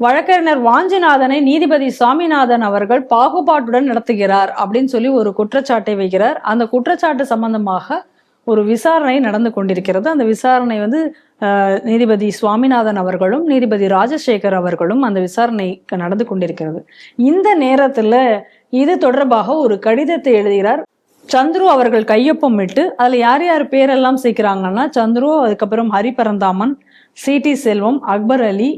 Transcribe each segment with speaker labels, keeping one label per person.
Speaker 1: வழக்கறிஞர் வாஞ்சிநாதனை நீதிபதி சுவாமிநாதன் அவர்கள் பாகுபாட்டுடன் நடத்துகிறார் அப்படின்னு சொல்லி ஒரு குற்றச்சாட்டை வைக்கிறார். அந்த குற்றச்சாட்டு சம்பந்தமாக ஒரு விசாரணை நடந்து கொண்டிருக்கிறது. அந்த விசாரணை வந்து நீதிபதி சுவாமிநாதன் அவர்களும் நீதிபதி ராஜசேகர் அவர்களும் அந்த விசாரணை நடந்து கொண்டிருக்கிறது. இந்த நேரத்தில் இது தொடர்பாக ஒரு கடிதத்தை எழுதுகிறார். சந்துரு அவர்கள் கையொப்பம் இட்டு அதில் யார் யார் பேரெல்லாம் சேர்க்கிறாங்கன்னா சந்துரு அதுக்கப்புறம் Hariparanthaman C T Selvam Akbar Ali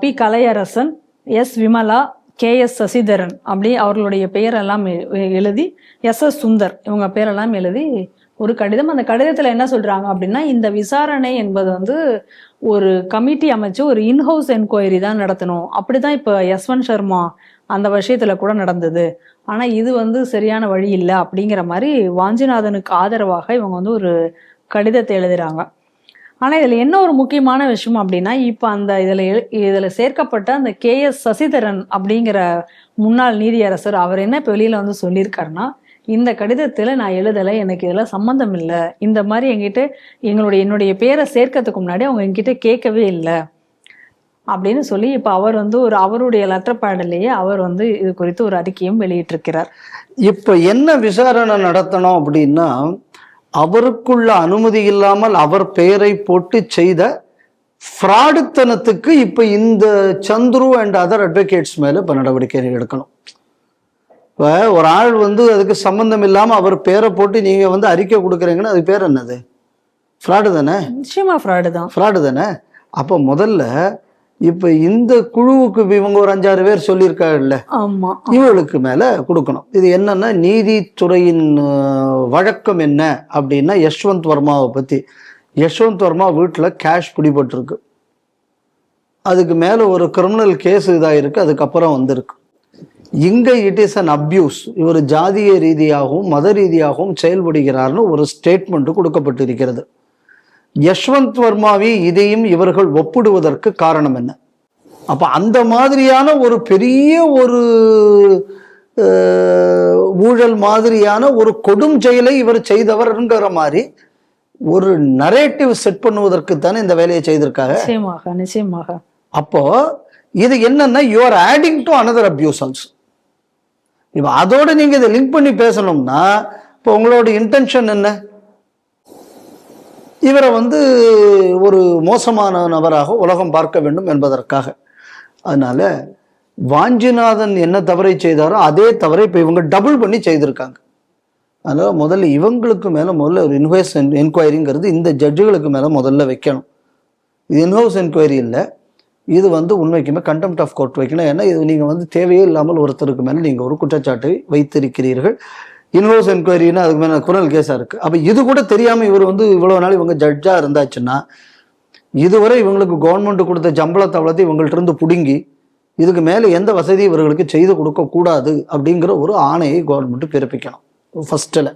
Speaker 1: P. Kalaiyarasan S. Vimala K. S. Sasidharan அப்படி அவர்களுடைய பெயரெல்லாம் எ- எழுதி எஸ். எஸ். சுந்தர் இவங்க பேரெல்லாம் எழுதி ஒரு கடிதம். அந்த கடிதத்தில் என்ன சொல்கிறாங்க அப்படின்னா இந்த விசாரணை என்பது வந்து ஒரு கமிட்டி அமைச்சு ஒரு இன்ஹவுஸ் என்கொயரி தான் நடத்தணும். அப்படி தான் இப்போ யஸ்வந்த் சர்மா அந்த விஷயத்தில் கூட நடந்தது. ஆனால் இது வந்து சரியான வழி இல்லை அப்படிங்கிற மாதிரி வாஞ்சிநாதனுக்கு ஆதரவாக இவங்க வந்து ஒரு கடிதத்தை எழுதுறாங்க. ஆனால் இதில் என்ன ஒரு முக்கியமான விஷயம் அப்படின்னா இப்போ அந்த இதில் எழு- சேர்க்கப்பட்ட அந்த கே எஸ் சசிதரன் அப்படிங்கிற முன்னாள் நீதியரசர் அவர் என்ன இப்போ வெளியில் வந்து சொல்லியிருக்காருன்னா இந்த கடிதத்தில் நான் எழுதலை எனக்கு இதில் சம்மந்தம் இல்லை. இந்த மாதிரி என்கிட்ட எங்களுடைய என்னுடைய பேரை சேர்க்கறதுக்கு முன்னாடி அவங்க என்கிட்ட கேட்கவே இல்லை. அப்படின்னு சொல்லி இப்போ அவர் வந்து ஒரு அவருடைய லெட்டர் அவர் வந்து இது குறித்து ஒரு அறிக்கையும் வெளியிட்டிருக்கிறார்.
Speaker 2: இப்போ என்ன விசாரணை நடத்தணும் அப்படின்னா அவருக்குள்ள அனுமதி இல்லாமல் அவர் பெயரை போட்டு செய்த ஃப்ராடுத்தனத்துக்கு இப்ப இந்த சந்துரு அண்ட் அதர் அட்வொகேட்ஸ் மேல இப்ப நடவடிக்கை எடுக்கணும். இப்ப ஒரு ஆள் வந்து அதுக்கு சம்பந்தம் இல்லாம அவர் பேரை போட்டு நீங்க வந்து அறிக்கை கொடுக்குறீங்கன்னா அது பேர் என்னது? ஃப்ராடு தானே?
Speaker 1: நிச்சயமா ஃப்ராடு தான்.
Speaker 2: ஃப்ராடு தானே? அப்போ முதல்ல இப்ப இந்த குழுவுக்கு இவங்க ஒரு அஞ்சாறு பேர் சொல்லியிருக்காங்கல்ல.
Speaker 1: ஆமா.
Speaker 2: இவர்களுக்கு மேல கொடுக்கணும். இது என்னன்னா நீதித்துறையின் வழக்கம் என்ன அப்படின்னா யஷ்வந்த் வர்மாவை பத்தி. யஷ்வந்த் வர்மா வீட்டில் கேஷ் பிடிபட்டிருக்கு. அதுக்கு மேல ஒரு கிரிமினல் கேஸ் இதாயிருக்கு அதுக்கப்புறம் வந்திருக்கு. இங்க இட் இஸ் அன் அப்யூஸ் இவர் ஜாதிய ரீதியாகவும் மத ரீதியாகவும் செயல்படுகிறார்னு ஒரு ஸ்டேட்மெண்ட் கொடுக்கப்பட்டிருக்கிறது. யஷ்வந்த் வர்மாவை இதையும் இவர்கள் ஒப்பிடுவதற்கு காரணம் என்ன? அப்ப அந்த மாதிரியான ஒரு பெரிய ஒரு ஊழல் மாதிரியான ஒரு கொடும் செயலை இவர் செய்தவர்ங்கிற மாதிரி ஒரு நரேட்டிவ் செட் பண்ணுவதற்கு தானே இந்த வேலையை செய்திருக்காங்க?
Speaker 1: நிச்சயமாக நிச்சயமாக.
Speaker 2: அப்போ இது என்னன்னா you are adding to another abuse also இப்போ அதோட நீங்க இதை லிங்க் பண்ணி பேசணும்னா இப்போ உங்களோட இன்டென்ஷன் என்ன? இவரை வந்து ஒரு மோசமான நபராக உலகம் பார்க்க வேண்டும் என்பதற்காக. அதனால் வாஞ்சிநாதன் என்ன தவறை செய்தாரோ அதே தவறை இப்போ இவங்க டபுள் பண்ணி செய்திருக்காங்க. அதனால் முதல்ல இவங்களுக்கு மேலே முதல்ல ஒரு இன்வெஸ்ட் என்கொயரிங்கிறது இந்த ஜட்ஜுகளுக்கு மேலே முதல்ல வைக்கணும். இது இன்ஹவுஸ் என்கொயரி இல்லை. இது வந்து உண்மைக்குமே கண்டெம்ட் ஆஃப் கோர்ட் வைக்கணும். ஏன்னா இது நீங்கள் வந்து தேவையே இல்லாமல் ஒருத்தருக்கு மேலே நீங்கள் ஒரு குற்றச்சாட்டை வைத்திருக்கிறீர்கள். இன்ஹவுஸ் என்கொயரின்னா அதுக்கு மேலே குரல் கேஸாக இருக்குது அப்போ இது கூட தெரியாமல் இவர் வந்து இவ்வளோ நாள் இவங்க ஜட்ஜாக இருந்தாச்சுன்னா இதுவரை இவங்களுக்கு கவர்மெண்ட் கொடுத்த சம்பள தவளத்தை இவங்கள்ட்ட இருந்து பிடுங்கி இதுக்கு மேலே எந்த வசதி இவர்களுக்கு செய்து கொடுக்கக்கூடாது அப்படிங்கிற ஒரு ஆணையை கவர்மெண்ட் பிறப்பிக்கணும். ஃபஸ்ட்டில்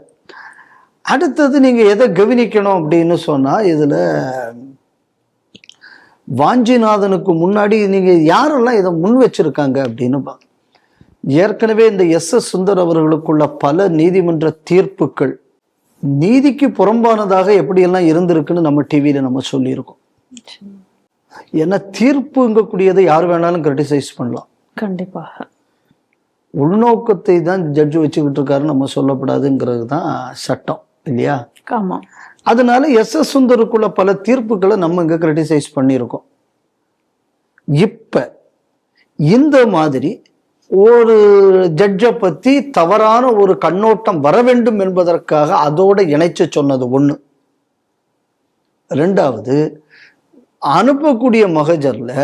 Speaker 2: அடுத்தது நீங்கள் எதை கவனிக்கணும் அப்படின்னு சொன்னால் இதில் வாஞ்சிநாதனுக்கு முன்னாடி நீங்கள் யாரெல்லாம் இதை முன் வச்சிருக்காங்க அப்படின்னு பா ஏற்கனவே இந்த எஸ் எஸ் சுந்தர் அவர்களுக்குள்ள பல நீதிமன்ற தீர்ப்புகள் நீதிக்கு புறம்பானதாக எப்படியெல்லாம் இருந்திருக்குன்னு நம்ம டிவியில நம்ம சொல்லியிருக்கோம். ஏன்னா தீர்ப்புங்கக்கூடியதை யார் வேணாலும் கிரிட்டிசைஸ் பண்ணலாம்.
Speaker 1: கண்டிப்பாக.
Speaker 2: உள்நோக்கத்தை தான் ஜட்ஜு வச்சுக்கிட்டு இருக்காருன்னு நம்ம சொல்லப்படாதுங்கிறது தான் சட்டம் இல்லையா?
Speaker 1: ஆமா.
Speaker 2: அதனால எஸ் எஸ் சுந்தருக்குள்ள பல தீர்ப்புகளை நம்ம இங்க கிரிட்டிசைஸ் பண்ணியிருக்கோம். இப்ப இந்த மாதிரி ஒரு ஜட்ஜை பற்றி தவறான ஒரு கண்ணோட்டம் வர வேண்டும் என்பதற்காக அதோடு இணைச்சு சொன்னது ஒன்று ரெண்டாவது அனுப்பக்கூடிய மகஜரில்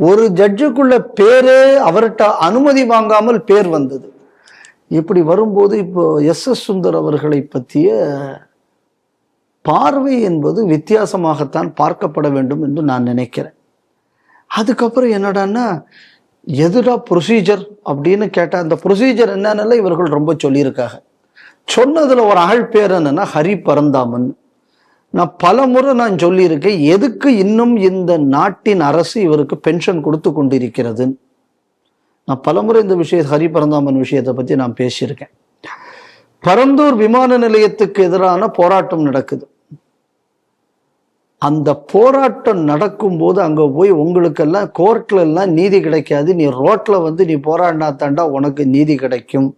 Speaker 2: ஒரு ஜட்ஜுக்குள்ள பேரே அவர்கிட்ட அனுமதி வாங்காமல் பேர் வந்தது. இப்படி வரும்போது இப்போ எஸ் எஸ் சுந்தர் அவர்களை பற்றிய பார்வை என்பது வித்தியாசமாகத்தான் பார்க்கப்பட வேண்டும் என்று நான் நினைக்கிறேன். அதுக்கப்புறம் என்னடான்னா எதுடா ப்ரொசீஜர் அப்படின்னு கேட்டால் அந்த ப்ரொசீஜர் என்னன்னு இவர்கள் ரொம்ப சொல்லியிருக்காங்க. சொன்னதில் ஒரு ஆள் பேர் என்னன்னா ஹரி பரந்தாமன். நான் பல முறை நான் சொல்லியிருக்கேன் எதுக்கு இன்னும் இந்த நாட்டின் அரசு இவருக்கு பென்ஷன் கொடுத்து கொண்டிருக்கிறது? நான் பலமுறை இந்த விஷய ஹரி பரந்தாமன் விஷயத்தை பற்றி நான் பேசியிருக்கேன். பரந்தூர் விமான நிலையத்துக்கு எதிரான போராட்டம் நடக்குது. அந்த போராட்டம் நடக்கும்போது அங்க போய் உங்களுக்கெல்லாம் கோர்ட்ல எல்லாம் நீதி கிடைக்காது. நீ ரோட்ல வந்து நீ போராடினா தாண்டா உனக்கு நீதி கிடைக்கும்.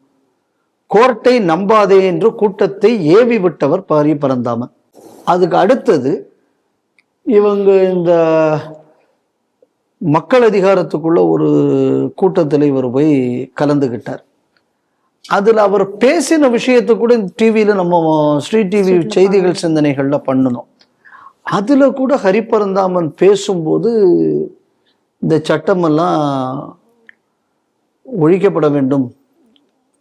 Speaker 2: கோர்ட்டை நம்பாதே என்று கூட்டத்தை ஏவி விட்டவர் பாரி பரந்தாமன். அதுக்கு அடுத்தது இவங்க இந்த மக்கள் அதிகாரத்துக்குள்ள ஒரு கூட்டத்தில் இவர் போய் கலந்துக்கிட்டார் அதில் அவர் பேசின விஷயத்தை கூட டிவியில் நம்ம ஸ்ரீ டிவி செய்திகள் சிந்தனைகளில் பண்ணணும் அதில் கூட ஹரிபரந்தாமன் பேசும்போது இந்த சட்டமெல்லாம் ஒழிக்கப்பட வேண்டும்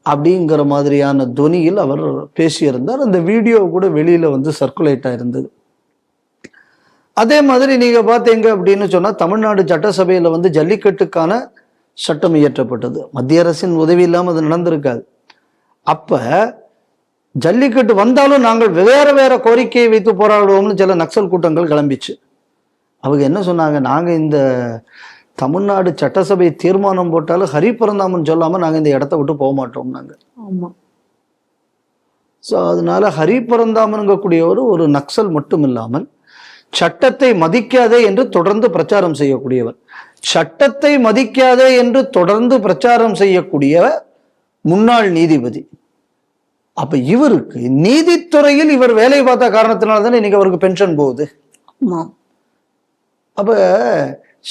Speaker 2: அப்படிங்கிற மாதிரியான துனியில் அவர் பேசியிருந்தார். அந்த வீடியோ கூட வெளியில் வந்து சர்க்குலேட் ஆயிருந்தது. அதே மாதிரி நீங்கள் பார்த்தீங்க அப்படின்னு சொன்னால் தமிழ்நாடு சட்டசபையில் வந்து ஜல்லிக்கட்டுக்கான சட்டம் இயற்றப்பட்டது. மத்திய அரசின் உதவி இல்லாமல் அது நடந்திருக்காது. அப்போ ஜல்லிக்கட்டு வந்தாலும் நாங்கள் வேற வேற கோரிக்கையை வைத்து போராடுவோம்னு சில நக்சல் கூட்டங்கள் கிளம்பிச்சு. அவங்க என்ன சொன்னாங்க? நாங்க இந்த தமிழ்நாடு சட்டசபை தீர்மானம் போட்டாலும் ஹரி பரந்தாமன் சொல்லாம நாங்க இந்த இடத்த விட்டு போக மாட்டோம் நாங்க.
Speaker 1: ஆமா.
Speaker 2: ஸோ அதனால ஹரி பரந்தாமன்கக்கூடியவர் ஒரு நக்சல் மட்டும் இல்லாமல் சட்டத்தை மதிக்காதே என்று தொடர்ந்து பிரச்சாரம் செய்யக்கூடியவர். சட்டத்தை மதிக்காதே என்று தொடர்ந்து பிரச்சாரம் செய்யக்கூடிய முன்னாள் நீதிபதி. அப்ப இவருக்கு நீதித்துறையில் இவர் வேலை பார்த்த காரணத்தினால தானே இன்னைக்கு அவருக்கு பென்ஷன் போகுது?
Speaker 1: ஆமா.
Speaker 2: அப்ப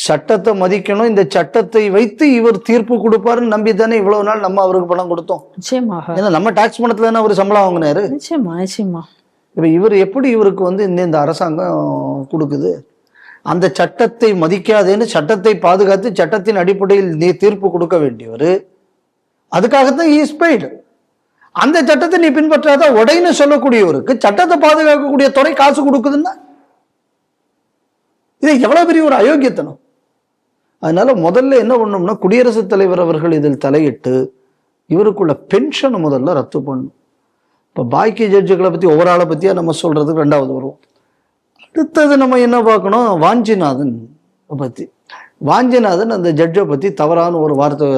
Speaker 2: சட்டத்தை மதிக்கணும் இந்த சட்டத்தை வைத்து இவர் தீர்ப்பு கொடுப்பாருன்னு நம்பி தானே இவ்வளவு நாள் நம்ம அவருக்கு பணம் கொடுத்தோம்?
Speaker 1: நிச்சயமாக.
Speaker 2: ஏன்னா நம்ம டாக்ஸ் பணத்துல தானே அவர் சம்பளம் வாங்கினாரு?
Speaker 1: நிச்சயமா நிச்சயமா.
Speaker 2: இப்போ இவர் எப்படி இவருக்கு வந்து இந்த அரசாங்கம் கொடுக்குது? அந்த சட்டத்தை மதிக்காதேன்னு சட்டத்தை பாதுகாத்து சட்டத்தின் அடிப்படையில் நீ தீர்ப்பு கொடுக்க வேண்டியவர். அதுக்காகத்தான் ஈஸ் பெய்டு அந்த சட்டத்தை நீ பின்பற்றாத? உடைன்னு சொல்லக்கூடியவருக்கு சட்டத்தை பாதுகாக்கக்கூடிய துறை காசு கொடுக்குதுன்னா? இது எவ்வளவு பெரிய ஒரு அயோக்கியத்தனம். அதனால முதல்ல என்ன பண்ணணும்னா குடியரசுத் தலைவர் அவர்கள் இதில் தலையிட்டு இவருக்குள்ள பென்ஷனை முதல்ல ரத்து பண்ணணும். இப்போ பாக்கி ஜட்ஜுகளை பற்றி ஒவ்வொரு ஆளை பற்றியா நம்ம சொல்கிறதுக்கு ரெண்டாவது வருவோம். அடுத்தது நம்ம என்ன பார்க்கணும்? வாஞ்சிநாதன் பற்றி வாஞ்சிநாதன் அந்த ஜட்ஜை பற்றி தவறான ஒரு வார்த்தை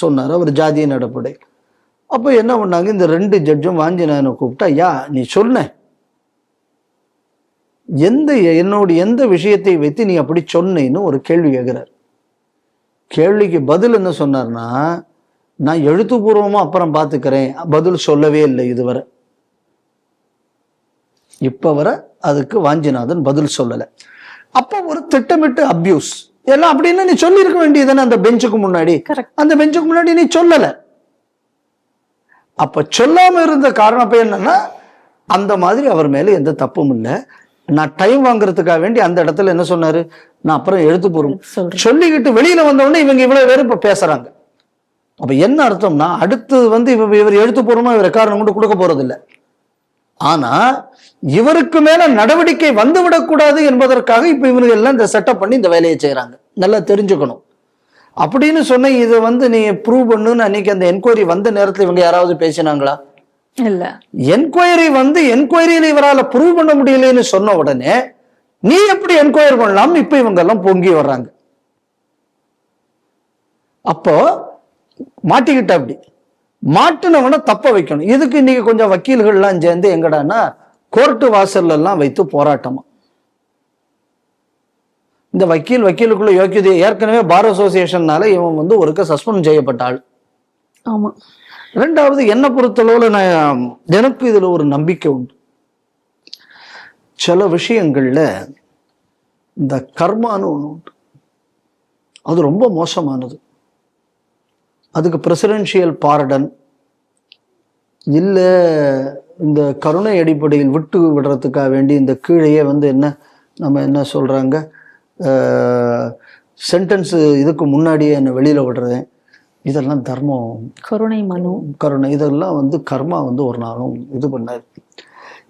Speaker 2: சொன்னார். அவர் ஜாதியின் அடிப்படையில் அப்போ என்ன பண்ணாங்க? இந்த ரெண்டு ஜட்ஜும் வாஞ்சிநாதனை கூப்பிட்டா ஐயா நீ சொன்ன. எந்த என்னோட எந்த விஷயத்தை வைத்து நீ அப்படி சொன்னேன்னு ஒரு கேள்வி கேட்குறார் கேள்விக்கு பதில் என்ன சொன்னார்னா நான் எழுத்துப்பூர்வமா அப்புறம் பார்த்துக்கிறேன் பதில் சொல்லவே இல்லை இதுவரை. இப்ப வரை அதுக்கு வாஞ்சிநாதன் பதில் சொல்லலை. அப்போ ஒரு திட்டமிட்டு அபியூஸ் எல்லாம் அப்படின்னு நீ சொல்லியிருக்க வேண்டியதுதானே அந்த பெஞ்சுக்கு முன்னாடி? அந்த பெஞ்சுக்கு முன்னாடி நீ சொல்லல. அப்ப சொல்லாம இருந்த காரணம் இப்ப என்னன்னா அந்த மாதிரி அவர் மேல எந்த தப்பும் இல்லை. நான் டைம் வாங்குறதுக்காக வேண்டி அந்த இடத்துல என்ன சொன்னாரு? நான் அப்புறம் எழுத்து போறோம்
Speaker 1: சொல்றேன்.
Speaker 2: சொல்லிக்கிட்டு வெளியில வந்த உடனே இவங்க இவ்வளவு பேர் இப்ப பேசுறாங்க. அப்ப என்ன அர்த்தம்னா அடுத்து வந்து இவ இவர் எழுத்து பூர்வமா இவர் காரணம் கொண்டு கொடுக்க போறது இல்ல ஆனா இவருக்கு மேல நடவடிக்கை வந்து விடக்கூடாது என்பதற்காக இப்ப இவங்க எல்லாம் இந்த செட்டப் பண்ணி இந்த வேலையை செய்யறாங்க நல்லா தெரிஞ்சுக்கணும். அப்படின்னு சொன்ன இதை வந்து நீ ப்ரூவ் பண்ணுன்னு அன்னைக்கு அந்த என்கொயரி வந்த நேரத்துல இவங்க யாராவது பேசினாங்களா?
Speaker 1: இல்ல.
Speaker 2: என்கொயரி வந்து என்கொயரியில இவரால ப்ரூவ் பண்ண முடியலன்னு சொன்ன உடனே நீ எப்படி என்கொயர் பண்ணலாம்? இப்ப இவங்க எல்லாம் பொங்கி வர்றாங்க. அப்போ மாட்டிக்கிட்ட அப்படி. மாட்டினவனை தப்ப வைக்கணும். இதுக்கு இன்னைக்கு கொஞ்சம் வக்கீல்கள்லாம் சேர்ந்து எங்கடான்னா கோர்ட்டு வாசல்ல எல்லாம் வைத்து போராட்டமா. இந்த வக்கீல் வக்கீலுக்குள்ள யோக்கியதை ஏற்கனவே பார் அசோசியேஷன்னால இவன் வந்து ஒருக்க சஸ்பெண்ட் செய்யப்பட்ட ஆள்
Speaker 1: ஆமா.
Speaker 2: ரெண்டாவது என்னை பொறுத்தளவுல நான் எனக்கு இதுல ஒரு நம்பிக்கை உண்டு. சில விஷயங்கள்ல இந்த கர்மான்னு ஒண்ணு உண்டு. அது ரொம்ப மோசமானது. அதுக்கு பிரசிடென்ஷியல் பாரடன் இல்ல இந்த கருணை அடிப்படையில் விட்டு விடுறதுக்காக வேண்டி இந்த கீழேயே வந்து என்ன நம்ம என்ன சொல்றாங்க? சென்டென்ஸ் இதுக்கு முன்னாடியே என்னை வெளியில விடுறேன் இதெல்லாம் தர்மம்.
Speaker 1: கருணை மனு.
Speaker 2: கருணை. இதெல்லாம் வந்து கர்மா வந்து ஒரு நாளும் இது பண்ணாது.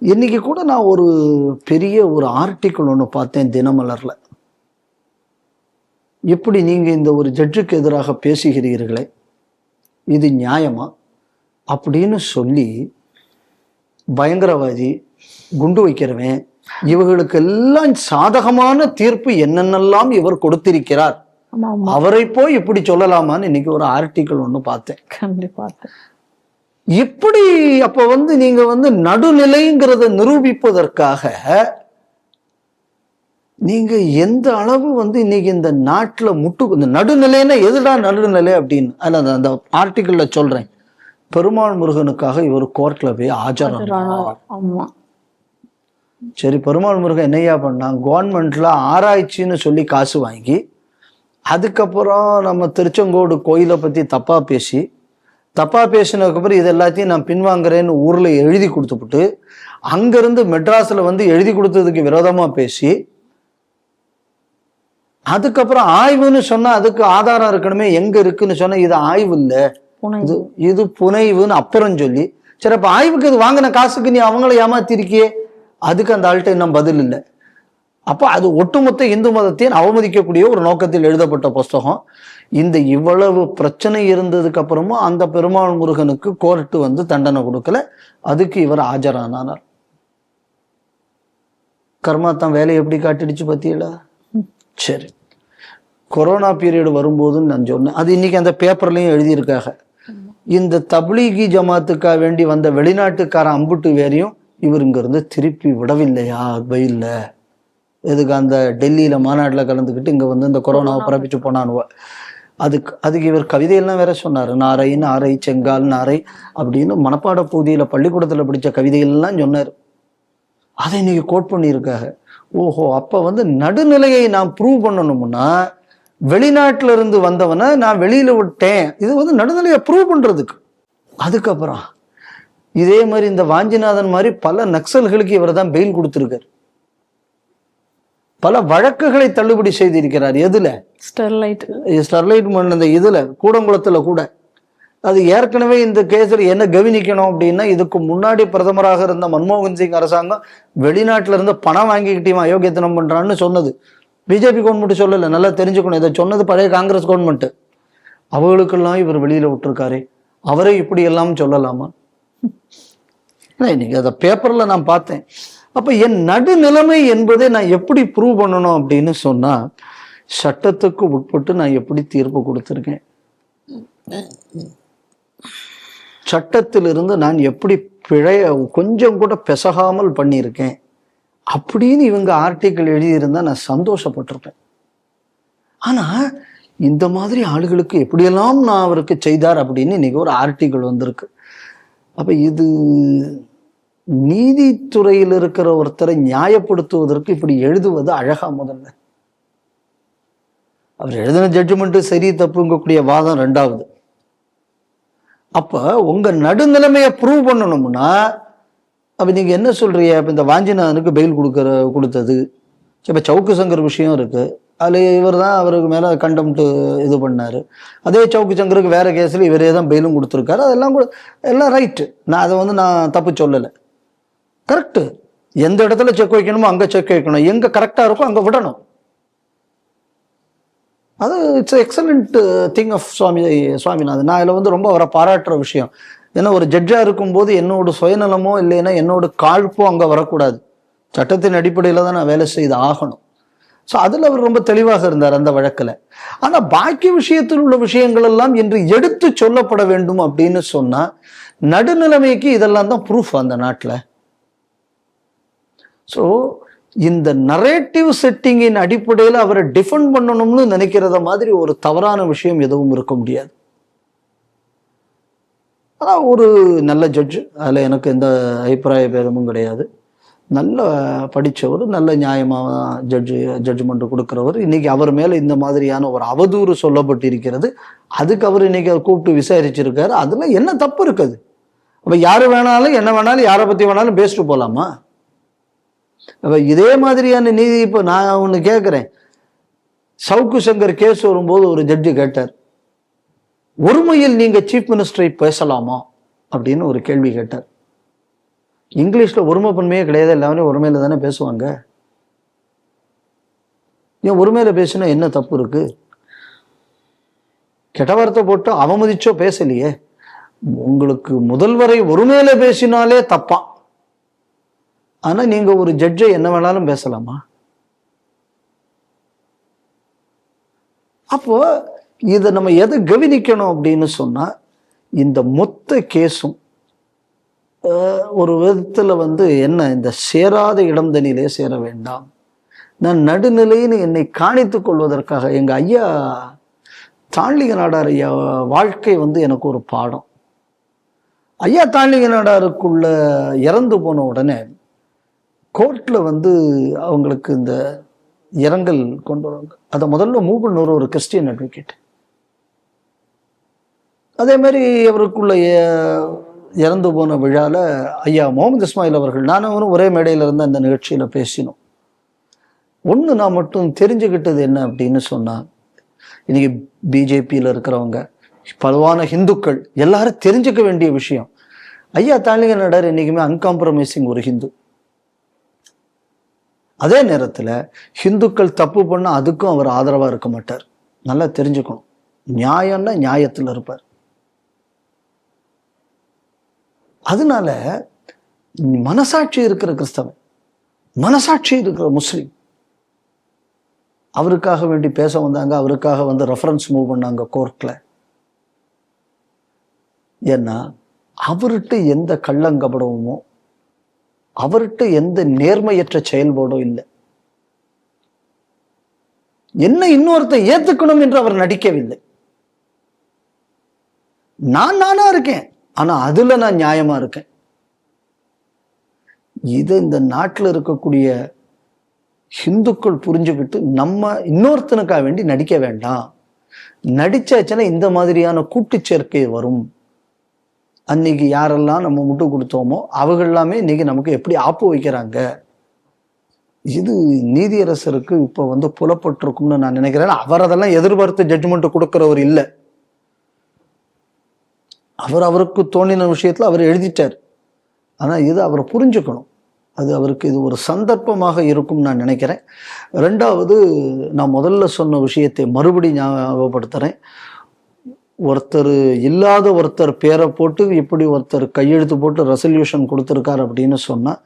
Speaker 2: இன்னைக்கு கூட நான் ஒரு பெரிய ஒரு ஆர்டிக்கிள் ஒன்று பார்த்தேன் தினமலர்ல. எப்படி நீங்க இந்த ஒரு ஜட்ஜுக்கு எதிராக பேசுகிறீர்களே? இது நியாயமா? அப்படின்னு சொல்லி பயங்கரவாதி குண்டு வைக்கிறவன் இவர்களுக்கெல்லாம் சாதகமான தீர்ப்பு என்னென்னலாம் இவர் கொடுத்திருக்கிறார்? அவரை போய் இப்படி சொல்லலாமான்னு இன்னைக்கு ஒரு ஆர்டிக்கிள் ஒன்று பார்த்தேன்.
Speaker 1: கண்டிப்பா
Speaker 2: இப்படி அப்ப வந்து நீங்க வந்து நடுநிலைங்கிறத நிரூபிப்பதற்காக நீங்க எந்த அளவு வந்து இன்னைக்கு இந்த நாட்டுல முட்டு இந்த நடுநிலைன்னா எதுடா நடுநிலை அப்படின்னு? அதில் அந்த- ஆர்டிக்கிள்ல சொல்றேன். பெருமாள் முருகனுக்காக இவர் கோர்ட்ல போய் ஆஜரானார்.
Speaker 1: ஆமா.
Speaker 2: சரி பெருமாள் முருகன் என்னையா பண்ணான் கவர்மெண்ட்ல ஆராய்ச்சின்னு சொல்லி காசு வாங்கி அதுக்கப்புறம் நம்ம திருச்செங்கோடு கோயிலை பத்தி தப்பா பேசி தப்பா பேசினதுக்கப்புறம் இது எல்லாத்தையும் நான் பின்வாங்குறேன்னு ஊர்ல எழுதி கொடுத்துப்புட்டு அங்கிருந்து மெட்ராஸ்ல வந்து எழுதி கொடுத்ததுக்கு விரோதமா பேசி அதுக்கப்புறம் ஆய்வுன்னு சொன்னா அதுக்கு ஆதாரம் இருக்கணுமே எங்க இருக்குன்னு சொன்னா இது ஆய்வு இல்ல. இது இது புனைவுன்னு அப்புறம் சொல்லி சரி அப்ப ஆய்வுக்கு இது வாங்கின காசுக்கு நீ அவங்கள ஏமாத்திருக்கியே? அதுக்கு அந்த ஆள்கிட்ட இன்னும் பதில் இல்லை. அப்போ அது ஒட்டுமொத்த இந்து மதத்தையும் அவமதிக்கக்கூடிய ஒரு நோக்கத்தில் எழுதப்பட்ட புஸ்தகம். இந்த இவ்வளவு பிரச்சனை இருந்ததுக்கு அப்புறமும் அந்த பெருமாள் முருகனுக்கு கோர்ட்டு வந்து தண்டனை கொடுக்கல. அதுக்கு இவர் ஆஜரானார் கர்மா தான் வேலையை எப்படி காட்டிடுச்சு பத்தியலா? சரி. கொரோனா பீரியட் வரும்போதுன்னு நான் சொன்னேன். அது இன்னைக்கு அந்த பேப்பர்லயும் எழுதியிருக்காங்க. இந்த தப்லீகி ஜமாத்துக்கா வேண்டி வந்த வெளிநாட்டுக்காரன் அம்புட்டு வேறையும் இவர் இங்கிருந்து திருப்பி விடவில்லையா? வெயில்ல எதுக்கு அந்த டெல்லியில மாநாட்டில் கலந்துக்கிட்டு இங்க வந்து இந்த கொரோனாவை பரப்பிச்சு போனானுவ அதுக்கு அதுக்கு இவர் கவிதையெல்லாம் வேற சொன்னாரு. நாரை நாரை செங்கால் நாரை அப்படின்னு மனப்பாட பகுதியில பள்ளிக்கூடத்துல படிச்ச கவிதைகள்லாம் சொன்னார். அதை இன்னைக்கு கோட் பண்ணியிருக்காங்க. ஓஹோ அப்ப வந்து நடுநிலையை நான் ப்ரூவ் பண்ணணும்னா வெளிநாட்டுல இருந்து வந்தவனை நான் வெளியில விட்டேன். இது வந்து நடுநிலையை ப்ரூவ் பண்றதுக்கு. அதுக்கப்புறம் இதே மாதிரி இந்த வாஞ்சிநாதன் மாதிரி பல நக்சல்களுக்கு இவர் தான் பெயில் கொடுத்திருக்காரு. பல வழக்குகளை தள்ளுபடி செய்திருக்கிறார். எதுல?
Speaker 1: ஸ்டெர்லைட்.
Speaker 2: ஸ்டெர்லைட் இந்த இதுல கூடங்குளத்துல கூட. அது ஏற்கனவே இந்த கேஸில் என்ன கவனிக்கணும் அப்படின்னா இதுக்கு முன்னாடி பிரதமராக இருந்த மன்மோகன் சிங் அரசாங்கம் வெளிநாட்டுல இருந்து பணம் வாங்கிக்கிட்டே அயோக்கியத்தனம் பண்றான்னு சொன்னது. பிஜேபி கவர்மெண்ட் சொல்லல நல்லா தெரிஞ்சுக்கணும். இதை சொன்னது பழைய காங்கிரஸ் கவர்மெண்ட் அவங்களுக்கெல்லாம் இவர் வெளியில விட்டுருக்காரு. அவரே இப்படி எல்லாம் சொல்லலாமா? இன்னைக்கு அதை பேப்பர்ல நான் பார்த்தேன். அப்போ என் நடுநிலைமை என்பதை நான் எப்படி ப்ரூவ் பண்ணணும் அப்படின்னு சொன்னா சட்டத்துக்கு உட்பட்டு நான் எப்படி தீர்ப்பு கொடுத்துருக்கேன்? சட்டத்திலிருந்து நான் எப்படி பிழைய கொஞ்சம் கூட பெசகாமல் பண்ணியிருக்கேன். அப்படின்னு இவங்க ஆர்டிக்கிள் எழுதியிருந்தால் நான் சந்தோஷப்பட்டிருப்பேன். ஆனால் இந்த மாதிரி ஆளுகளுக்கு எப்படியெல்லாம் நான் அவருக்கு செய்தார் அப்படின்னு இன்னைக்கு ஒரு ஆர்டிக்கிள் வந்திருக்கு. அப்போ இது நீதித்துறையில் இருக்கிற ஒருத்தரை நியாயப்படுத்துவதற்கு இப்படி எழுதுவது அழகா முதல்ல. அவர் எழுதின ஜட்ஜ்மெண்ட்டு சரி தப்புங்கக்கூடிய வாதம் ரெண்டாவது. அப்போ உங்கள் நடுநிலைமையை ப்ரூவ் பண்ணணும்னா அப்போ நீங்கள் என்ன சொல்கிறீங்க இப்போ இந்த வாஞ்சிநாதனுக்கு பெயில் கொடுக்கற கொடுத்தது. இப்போ சவுக்கு சங்கர் விஷயம் இருக்கு. அதில் இவர் தான் அவருக்கு மேலே கண்டம்ட்டு இது பண்ணார். அதே சவுக்கு சங்கருக்கு வேறு கேஸில் இவரே தான் பெயிலும் கொடுத்துருக்காரு. அதெல்லாம் கூட எல்லாம் ரைட்டு நான் அதை வந்து நான் தப்பு சொல்லலை. கரெக்டு எந்த இடத்துல செக் வைக்கணுமோ அங்கே செக் வைக்கணும். எங்கே கரெக்டாக இருக்கோ அங்கே விடணும். அது it's excellent thing of Swami Swaminathan. நான் இதில் வந்து ரொம்ப அவரை பாராட்டுற விஷயம். ஏன்னா ஒரு ஜட்ஜாக இருக்கும்போது என்னோட சுயநலமோ இல்லைன்னா என்னோட காழ்ப்போ அங்கே வரக்கூடாது. சட்டத்தின் அடிப்படையில் தான் நான் வேலை செய்து ஆகணும். ஸோ அதில் அவர் ரொம்ப தெளிவாக இருந்தார் அந்த வழக்கில். ஆனால் பாக்கி விஷயத்தில் உள்ள விஷயங்கள் எல்லாம் இன்று எடுத்து சொல்லப்பட வேண்டும் அப்படின்னு சொன்னால் நடுநிலைமைக்கு இதெல்லாம் தான் ப்ரூஃப் அந்த நாட்டில். ஸோ இந்த நரேட்டிவ் செட்டிங்கின் அடிப்படையில் அவரை டிஃபெண்ட் பண்ணணும்னு நினைக்கிறத மாதிரி ஒரு தவறான விஷயம் எதுவும் இருக்க முடியாது. ஆனால் ஒரு நல்ல ஜட்ஜ் அதில் எனக்கு எந்த அபிப்பிராய பேதமும் கிடையாது. நல்ல படித்தவர் நல்ல நியாயமாக ஜட்ஜு ஜட்ஜ்மெண்ட் கொடுக்குறவர். இன்னைக்கு அவர் மேலே இந்த மாதிரியான ஒரு அவதூறு சொல்லப்பட்டிருக்கிறது. அதுக்கு அவர் இன்னைக்கு அதை கூப்பிட்டு விசாரிச்சிருக்காரு. அதில் என்ன தப்பு இருக்குது? அப்போ யார் வேணாலும் என்ன வேணாலும் யாரை பற்றி வேணாலும் பேசிட்டு போகலாமா அப்போ இதே மாதிரியான நீதி இப்போ நான் ஒன்று கேட்குறேன் சவுக்கு சங்கர் கேஸ் வரும்போது ஒரு ஜட்ஜு கேட்டார். ஒருமையில் நீங்கள் சீஃப் மினிஸ்டரை பேசலாமா? அப்படின்னு ஒரு கேள்வி கேட்டார். இங்கிலீஷில் ஒருமைப்பன்மையே கிடையாது. எல்லாமே ஒருமையில் தானே பேசுவாங்க. ஏன் ஒருமையில் பேசினா என்ன தப்பு இருக்கு? கெட்ட வார்த்தை போட்டு அவமதிச்சோ பேசலையே. உங்களுக்கு முதல்வரை ஒருமையில பேசினாலே தப்பா? ஆனா நீங்க ஒரு ஜட்ஜை என்ன வேணாலும் பேசலாமா? அப்போ இதை நம்ம எதை கவனிக்கணும் அப்படின்னு சொன்னா இந்த மொத்த கேஸும் ஒரு விதத்தில் வந்து என்ன இந்த சேராத இடம் தனியிலே சேர வேண்டாம். நான் நடுநிலைன்னு என்னை காணித்து கொள்வதற்காக எங்கள் ஐயா தாழ்லிக நாடார் ஐயா வாழ்க்கை வந்து எனக்கு ஒரு பாடம். ஐயா தாழ்லிக நாடாருக்குள்ள இறந்து போன உடனே கோர்ட்டில் வந்து அவங்களுக்கு இந்த இரங்கல் கொண்டு வராங்க. அதை முதல்ல மூவனூர் ஒரு கிறிஸ்டியன் அட்வொகேட் அதே மாதிரி அவருக்குள்ள இறந்து போன விழாவில் ஐயா முகமது இஸ்மாயில் அவர்கள் நானும் அவரும் ஒரே மேடையில் இருந்து அந்த நிகழ்ச்சியில் பேசினோம். ஒன்று நான் மட்டும் தெரிஞ்சுக்கிட்டது என்ன அப்படின்னு சொன்னால் இன்னைக்கு பிஜேபியில் இருக்கிறவங்க பலவான ஹிந்துக்கள் எல்லாரும் தெரிஞ்சுக்க வேண்டிய விஷயம். ஐயா தாலிங்க நடர் இன்னைக்குமே அன்காம்ப்ரமைசிங் ஒரு ஹிந்து. அதே நேரத்தில் ஹிந்துக்கள் தப்பு பண்ணால் அதுக்கும் அவர் ஆதரவாக இருக்க மாட்டார். நல்லா தெரிஞ்சுக்கணும். நியாயம்னா நியாயத்தில் இருப்பார். அதனால மனசாட்சி இருக்கிற கிறிஸ்தவன் மனசாட்சி இருக்கிற முஸ்லீம் அவருக்காக வேண்டி பேச வந்தாங்க அவருக்காக வந்து ரெஃபரன்ஸ் மூவ் பண்ணாங்க கோர்ட்ல ஏன்னா அவர்கிட்ட எந்த கள்ளங்கபடமுமோ அவர்கிட்ட எந்த நேர்மையற்ற செயல்பாடும் இல்லை. என்ன இன்னொருத்தன் ஏத்துக்கணும் என்று அவர் நடிக்கவில்லை. நான் நானா இருக்கேன். ஆனால் அதில் நான் நியாயமாக இருக்கேன். இது இந்த நாட்டில் இருக்கக்கூடிய ஹிந்துக்கள் புரிஞ்சுக்கிட்டு நம்ம இன்னொருத்தனுக்காக வேண்டி நடிக்க வேண்டாம். நடிச்சாச்சுன்னா இந்த மாதிரியான கூட்டு சேர்க்கை வரும். அன்னைக்கு யாரெல்லாம் நம்ம முட்டு கொடுத்தோமோ அவங்க எல்லாமே இன்னைக்கு நமக்கு எப்படி ஆப்பு வைக்கிறாங்க? இது நீதியரசருக்கு இப்போ வந்து புலப்பட்டிருக்கும்னு நான் நினைக்கிறேன். அவர் அதெல்லாம் எதிர்பார்த்து ஜட்ஜ்மெண்ட் கொடுக்குறவர் இல்லை. அவர் அவருக்கு தோணின விஷயத்தில் அவர் எழுதிட்டார். ஆனால் இது அவர் புரிஞ்சுக்கணும். அது அவருக்கு இது ஒரு சந்தர்ப்பமாக இருக்கும் நான் நினைக்கிறேன். ரெண்டாவது நான் முதல்ல சொன்ன விஷயத்தை மறுபடி ஞாபகப்படுத்துகிறேன் ஒருத்தர் இல்லாத ஒருத்தர் பேரை போட்டு இப்படி ஒருத்தர் கையெழுத்து போட்டு ரெசல்யூஷன் கொடுத்துருக்கார் அப்படின்னு சொன்னால்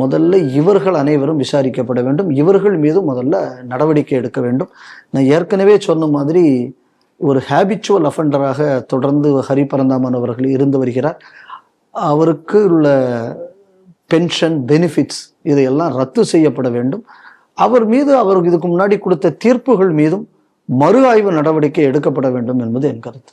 Speaker 2: முதல்ல இவர்கள் அனைவரும் விசாரிக்கப்பட வேண்டும். இவர்கள் மீது முதல்ல நடவடிக்கை எடுக்க வேண்டும். நான் ஏற்கனவே சொன்ன மாதிரி ஒரு ஹேபிச்சுவல் அஃபண்டராக தொடர்ந்து ஹரி பரந்தாமன் அவர்கள் இருந்து வருகிறார். அவருக்கு உள்ள பென்ஷன் பெனிஃபிட்ஸ் இதையெல்லாம் ரத்து செய்யப்பட வேண்டும். அவர் மீது அவருக்கு இதுக்கு முன்னாடி கொடுத்த தீர்ப்புகள் மீதும் மறு ஆய்வு நடவடிக்கை எடுக்கப்பட வேண்டும் என்பது என் கருத்து.